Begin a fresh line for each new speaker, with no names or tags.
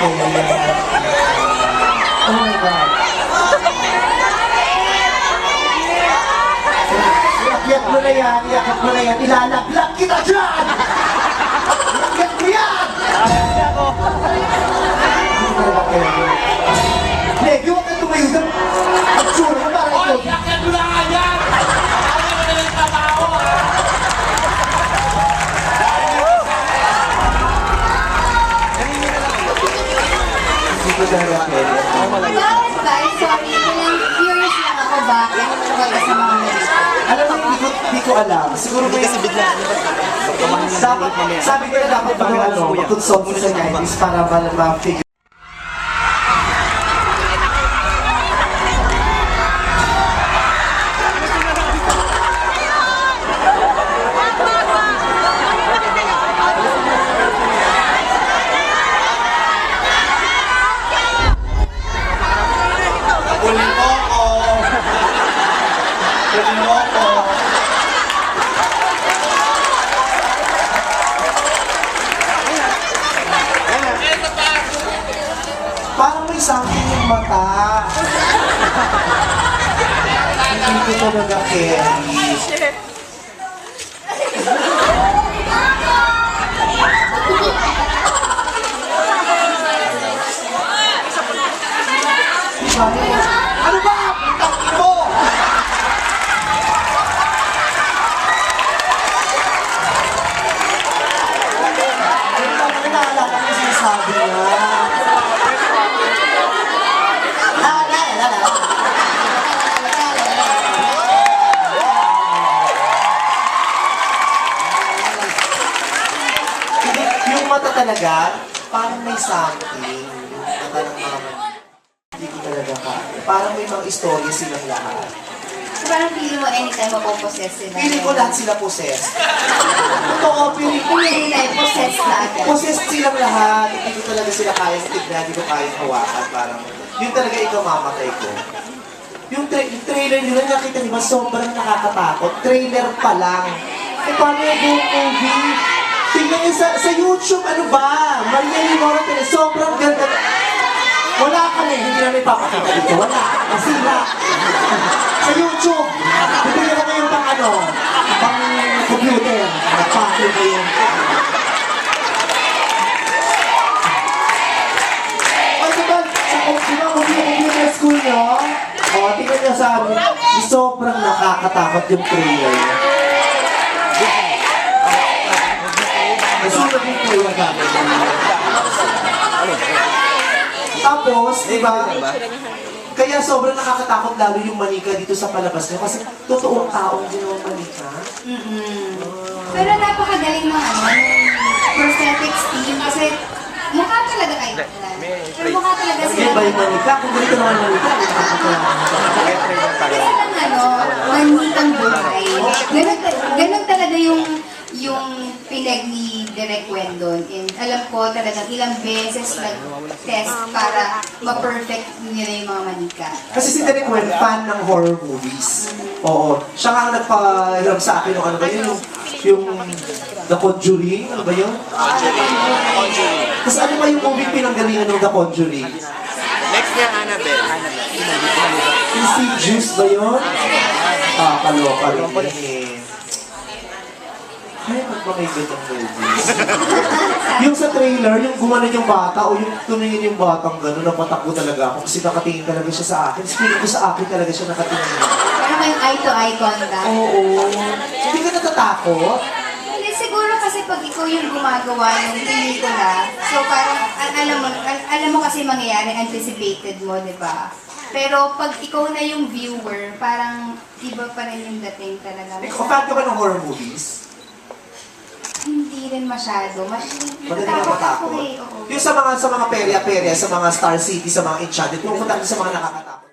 po ngayon. Oh my God. Iyak mo na yan, iyak mo na yan, ilalaglag kita dyan! Iyak mo yan! Iyak mo
yan! Iyak mo
yan! Ko talaga pwede.
Guys, sorry. Curious lang ako bakit talaga sa mga.
Alam mo, hindi ko, hindi ko alam. Siguro may... Kasi bigla. Dapat, sabi ko na dapat mag, ano, mag-consult sa scientist para ma- ma-figure
Huli mo ko! Huli mo ko!
May something yung mata. Hindi ko talaga carry. Ano ba? Tangin mo! Ano naalala ko yung sinasabi niya? Ah, la, la, la. Hindi, yung mata talaga, parang may something. Yung mata ng mama. Hindi ko talaga ka. Parang may mga istorya silang lahat.
So, parang feeling mo anytime mapopossess sila.
Feeling ko lahat sila possessed. Totoo, feeling ko.
Feeling nila ay possess na agad.
Possessed silang lahat. Hindi ko talaga sila kaya tignan, hindi ko kaya hawakan. Parang, yun talaga ikaw mamatay ko. Yung, tra- yung trailer nila, nakita niyo ba, sobrang nakakatakot. Trailer pa lang. Eh, paano yung buong movie? Tingnan niyo sa, sa YouTube, ano ba? Maria Limora, sobrang ganda. Wala ka na, hindi namin papakita dito. Wala, nasira. sa YouTube, bibigyan na kayo pang ano, pang computer. Nagpake ko yun. O, diba, sa diba, computer school nyo? O, tingnan nyo sa amin, sobrang nakakatakot yung trailer. Nasulat yung namin. Tapos, di ba? Kaya sobrang nakakatakot lalo yung manika dito sa palabas niya kasi totoong taong ginawang manika.
Pero napakagaling ng ano, prosthetics team kasi mukha talaga kayo. Pero mukha talaga
Kasi
sila.
ba yung manika? Kung ganito naman manika,
Kasi lang ano, manikang buhay. Ganun, ta- ganun talaga yung yung ni Direk Wendon. And alam ko talagang ilang beses nag-test para ma-perfect nila yung mga manika.
Kasi si Derek Wen, fan ng horror movies. Oo. Siya nga ang nagpahiram sa akin ng ano ba yun? Yung, yung The Conjuring, ano ba yun? Tapos ano ba yung movie pinanggalingan ng The Conjuring?
Next niya, Annabelle.
Insidious ba yun? Ah, kaloka rin Kaya ba't ba movies? yung sa trailer, yung gumanon yung bata o yung tumingin yung batang gano'n, napatakbo talaga ako kasi nakatingin talaga siya sa akin. Feeling ko sa akin talaga siya nakatingin.
Pero may eye-to-eye contact.
Oo. Hindi ka natatakot?
Hindi, siguro kasi pag ikaw yung gumagawa ng pelikula, so parang, al- alam mo, al- alam mo kasi mangyayari, anticipated mo, di ba? Pero pag ikaw na yung viewer, parang iba pa rin yung dating talaga.
Ikaw, fan ka ba ng horror movies?
Rin masyado. Mas,
Madali ka matakot.
eh. oo.
Yung sa mga sa mga perya-perya, sa mga Star City, sa mga Enchanted, pumunta ka sa mga nakakatakot.